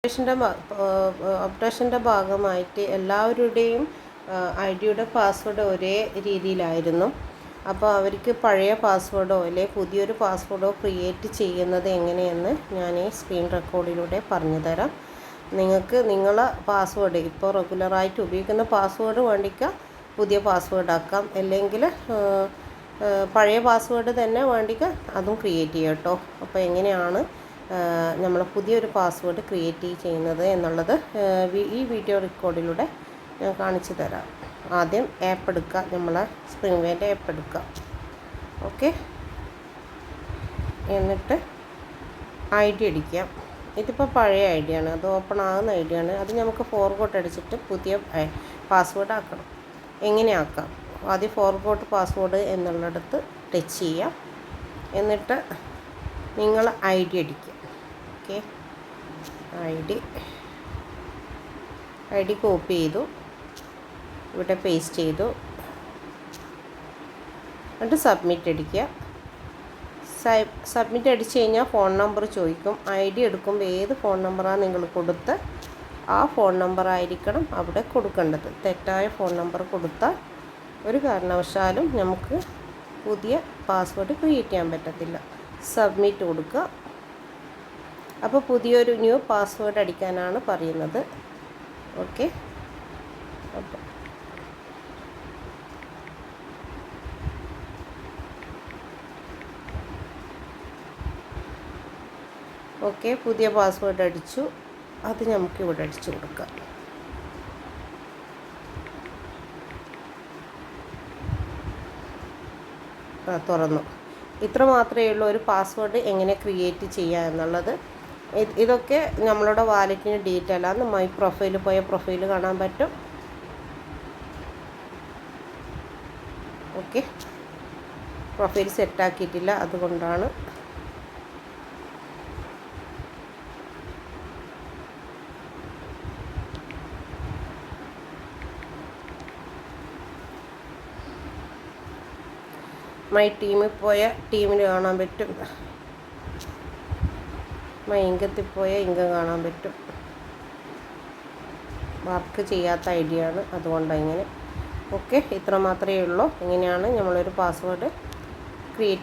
ഓപ്പറേഷന്റെ ഒപ്റ്റേഷന്റെ ഭാഗമായിട്ട് എല്ലാവരുടെയും ഐ ഡിയുടെ പാസ്വേഡ് ഒരേ രീതിയിലായിരുന്നു. അപ്പോൾ അവർക്ക് പഴയ പാസ്വേഡോ അല്ലെങ്കിൽ പുതിയൊരു പാസ്വേഡോ ക്രിയേറ്റ് ചെയ്യുന്നത് എങ്ങനെയെന്ന് ഞാൻ ഈ സ്ക്രീൻ റെക്കോർഡിലൂടെ പറഞ്ഞു തരാം. നിങ്ങൾക്ക് നിങ്ങളെ പാസ്വേഡ് ഇപ്പോൾ റെഗുലറായിട്ട് ഉപയോഗിക്കുന്ന പാസ്വേഡ് വേണ്ടിക്ക പുതിയ പാസ്വേഡ് ആക്കാം. അല്ലെങ്കിൽ പഴയ പാസ്വേഡ് തന്നെ വേണ്ടിക്ക അതും ക്രിയേറ്റ് ചെയ്യാം കേട്ടോ അപ്പോൾ എങ്ങനെയാണ് നമ്മൾ പുതിയൊരു പാസ്വേഡ് ക്രിയേറ്റ് ചെയ്യുന്നത് എന്നുള്ളത് ഈ വീഡിയോ റെക്കോർഡിലൂടെ ഞാൻ കാണിച്ചു തരാം. ആദ്യം ആപ്പ് എടുക്കുക നമ്മളെ സ്പ്രിംഗ് ആപ്പ് എടുക്കുക. ഓക്കെ എന്നിട്ട് ഐ ഡി അടിക്കുക. ഇതിപ്പോൾ പഴയ ഐ ഡി ആണ്. അത് ഓപ്പൺ ആകുന്ന ഐ ഡി ആണ്. അത് നമുക്ക് ഫോർഗോട്ട് അടിച്ചിട്ട് പുതിയ പാസ്വേഡ് ആക്കണം. എങ്ങനെ ആക്കാം? ആദ്യം ഫോർഗോട്ട് പാസ്വേഡ് എന്നുള്ളിടത്ത് ടച്ച് ചെയ്യാം. എന്നിട്ട് നിങ്ങൾ ഐ ഡി അടിക്കുക. Okay? I D I D copy ചെയ്തു. ഇവിടെ പേസ്റ്റ് ചെയ്തു. എന്നിട്ട് സബ്മിറ്റ് അടിക്കുക. സബ്മിറ്റ് അടിച്ച് കഴിഞ്ഞാൽ ഫോൺ നമ്പർ ചോദിക്കും. ഐ ഡി എടുക്കുമ്പോൾ ഏത് ഫോൺ നമ്പറാണ് നിങ്ങൾ കൊടുത്ത് ആ ഫോൺ നമ്പർ ആയിരിക്കണം അവിടെ കൊടുക്കേണ്ടത്. തെറ്റായ ഫോൺ നമ്പർ കൊടുത്താൽ ഒരു കാരണവശാലും നമുക്ക് പുതിയ പാസ്വേഡ് ക്രിയേറ്റ് ചെയ്യാൻ പറ്റത്തില്ല. സബ്മിറ്റ് കൊടുക്കുക. അപ്പോൾ പുതിയൊരു ന്യൂ പാസ്വേഡ് അടിക്കാനാണ് പറയുന്നത്. ഓക്കെ. അപ്പോൾ ഓക്കെ പുതിയ പാസ്വേഡ് അടിച്ചു. അത് നമുക്ക് ഇവിടെ അടിച്ചു കൊടുക്കാം. തുറന്നു. ഇത്ര മാത്രമേ ഉള്ളൂ ഒരു പാസ്വേഡ് എങ്ങനെ ക്രിയേറ്റ് ചെയ്യുക എന്നുള്ളത്. ഇതൊക്കെ നമ്മളുടെ വാലറ്റിന് ഡീറ്റെയിൽ ആണ് മൈ പ്രൊഫൈൽ പോയ പ്രൊഫൈൽ കാണാൻ പറ്റും. ഓക്കെ പ്രൊഫൈൽ സെറ്റാക്കിയിട്ടില്ല അതുകൊണ്ടാണ്. മൈ ടീമിൽ പോയ ടീമിന് കാണാൻ പറ്റും. മൈ ഇങ്കത്തിൽ പോയ ഇംഗം കാണാൻ പറ്റും. വർക്ക് ചെയ്യാത്ത ഐഡിയ ആണ്. അതുകൊണ്ടാണ് ഇങ്ങനെ. ഓക്കെ ഇത്ര മാത്രമേ ഉള്ളൂ. ഇങ്ങനെയാണ് നമ്മളൊരു പാസ്വേഡ് ക്രിയേറ്റ്